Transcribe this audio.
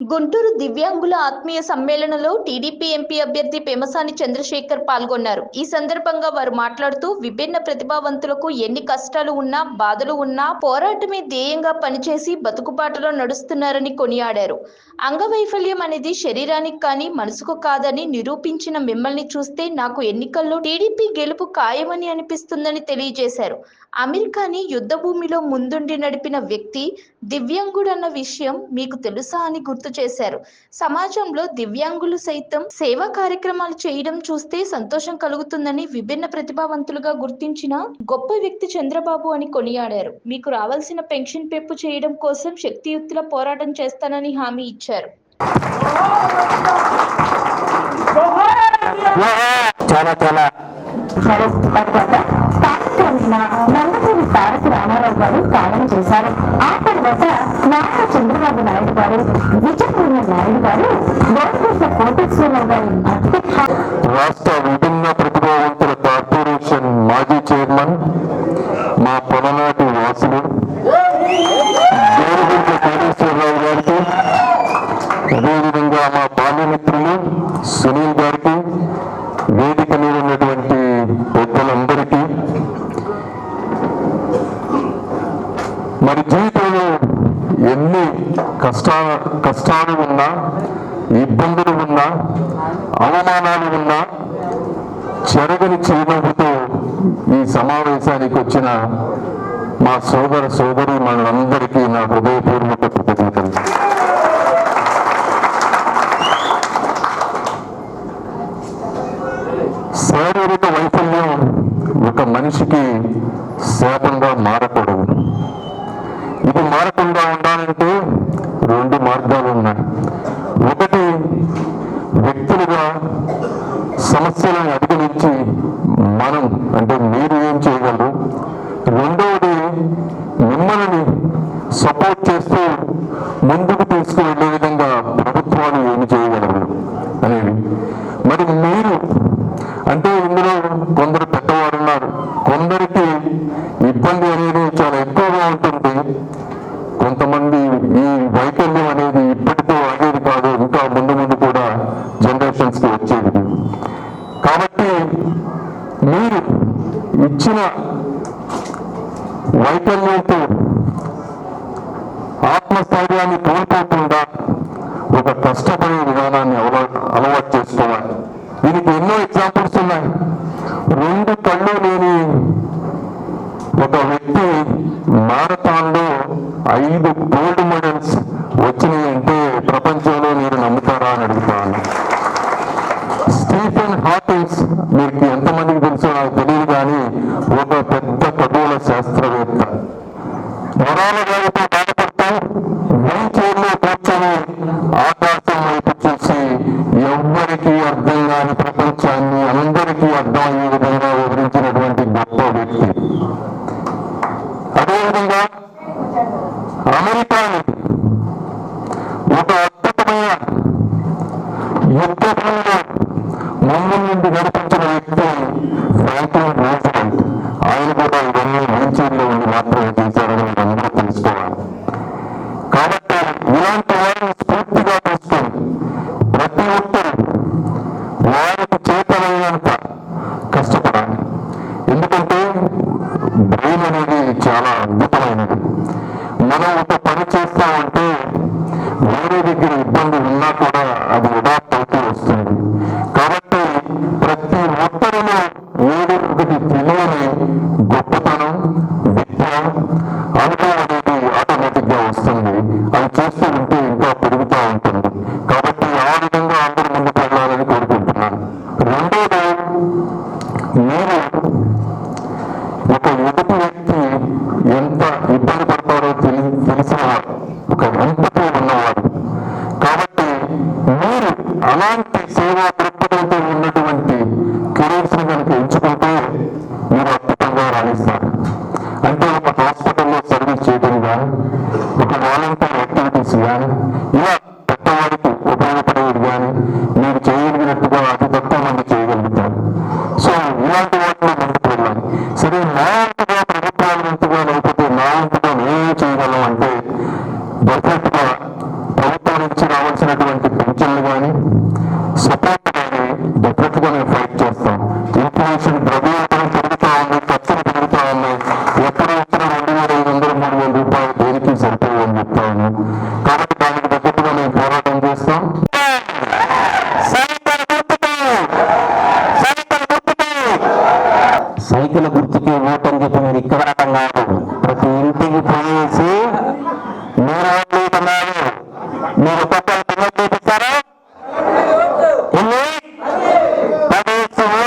గుంటూరు దివ్యాంగుల ఆత్మీయ సమ్మేళనంలో TDP MP అభ్యర్థి పెమసాని చంద్రశేఖర్ పాల్గొన్నారు. ఈ సందర్భంగా వారు మాట్లాడుతూ విభిన్న ప్రతిభావంతులకు ఎన్ని కష్టాలు ఉన్నా బాధలు ఉన్నా పోరాటమే ధ్యేయంగా పనిచేసి బతుకుబాటలో నడుస్తున్నారని కొనియాడారు. అంగవైఫల్యం అనేది శరీరానికి కానీ మనసుకు కాదని నిరూపించిన మిమ్మల్ని చూస్తే నాకు ఎన్నికల్లో టీడీపీ గెలుపు ఖాయమని అనిపిస్తుందని తెలియజేశారు. అమెరికాని యుద్ధ భూమిలో ముందుండి నడిపిన వ్యక్తి దివ్యాంగుడన్న విషయం మీకు తెలుసా అని గుర్తు చేశారు. సమాజంలో దివ్యాంగులు సైతం సేవా కార్యక్రమాలు చేయడం చూస్తే సంతోషం కలుగుతుందని విభిన్న ప్రతిభావంతులుగా గుర్తించిన గొప్ప వ్యక్తి చంద్రబాబు అని కొనియాడారు. మీకు రావాల్సిన పెన్షన్ పెంపు చేయడం కోసం శక్తియుక్తుల పోరాటం చేస్తానని హామీ ఇచ్చారు. చాలా చాలా. నందమూరి తారక రామారావు గారు చేశారు. ఆ తర్వాత నారా చంద్రబాబు నాయుడు గారు రాష్ట్ర విభిన్న ప్రతిభావంతుల కార్పొరేషన్ మాజీ చైర్మన్ మా పొలనాటి వాసులు దేవగుంట కోటేశ్వరరావు గారికి అదేవిధంగా మా బాల్యమిత్రులు సునీల్ గారికి వేదిక మీద ఉన్నటువంటి పెద్దలందరికీ. మరి జీవితంలో ఎన్ని కష్టాలు కష్టాలు ఉన్నా ఇబ్బందులు ఉన్నా అవమానాలు ఉన్నా చెరగని చిరునవ్వుతో ఈ సమావేశానికి వచ్చిన మా సోదర సోదరి మనందరికీ నా హృదయపూర్వక కృతజ్ఞతలు. శారీరక వైఫల్యం ఒక మనిషికి శాపంగా మారకూడదు. ఇది మారకుండా ఉండాలంటే రెండు మార్గాలు ఉన్నాయి. ఒకటి వ్యక్తులుగా సమస్యలను అధిగమించి మనం అంటే మీరు ఏం చేయగలరు? రెండవది మిమ్మల్ని సపోర్ట్ చేస్తూ ముందుకు తీసుకువెళ్ళే విధంగా ప్రభుత్వాలు ఏమి చేయగలరు అనేది. మరి మీరు అంటే ఇందులో కొందరు పెద్దవారు ఉన్నారు కొందరికి ఇబ్బంది అనేది చాలా ఇచ్చిన వైఫల్యంతో ఆత్మస్థైర్యాన్ని కోల్పోకుండా ఒక కష్టపడే విధానాన్ని అలవా- అలవాటు చేసుకోవాలి. దీనికి ఎన్నో ఎగ్జాంపుల్స్ ఉన్నాయి. రెండు కళ్ళు లేని ఒక వ్యక్తి మారథాన్లో ఐదు గోల్డ్ మెడల్స్ వచ్చినాయి అంటే ప్రపంచంలో మీరు నమ్ముతారా అని అడుగుతాను స్టీఫెన్ హాకిన్స్ మీకు ఎంతమందికి తెలుసో నాకు తెలియదు కానీ ఒక పెద్ద ఖగోళ శాస్త్రవేత్త. వరాల వ్యాధితో బాధపడుతూ వీల్ చైర్లో కూర్చొని ఆకాశం వైపు చూసి ఎవ్వరికీ అర్థం కాని ప్రపంచాన్ని అందరికీ అర్థమయ్యే విధంగా వివరించినటువంటి గొప్ప వ్యక్తి. అదేవిధంగా అమెరికాని ఒక అద్భుతమైన యుద్ధ కష్టపడాలి ఎందుకంటే బ్రెయిన్ అనేది చాలా అద్భుతమైనది. మనం ఒక పని చేస్తామంటే వేరే దగ్గర ఇబ్బంది ఉన్నా కూడా ఒక ఎదుటి వ్యక్తి ఎంత ఇబ్బంది పడతారో తెలి తెలిసినవాడు ఒక ఎంపతి ఉన్నవాడు. కాబట్టి మీరు అలాంటి సేవా దృక్పథంతో ఉన్నటువంటి కెరీర్స్ కనుక ఎంచుకుంటే మీరు అద్భుతంగా రాణిస్తారు. అంటే ఒక హాస్పిటల్లో సర్వీస్ చేయడం కానీ ఒక వాలంటీర్ యాక్టివిటీస్ కానీ ఇలా Yo tengo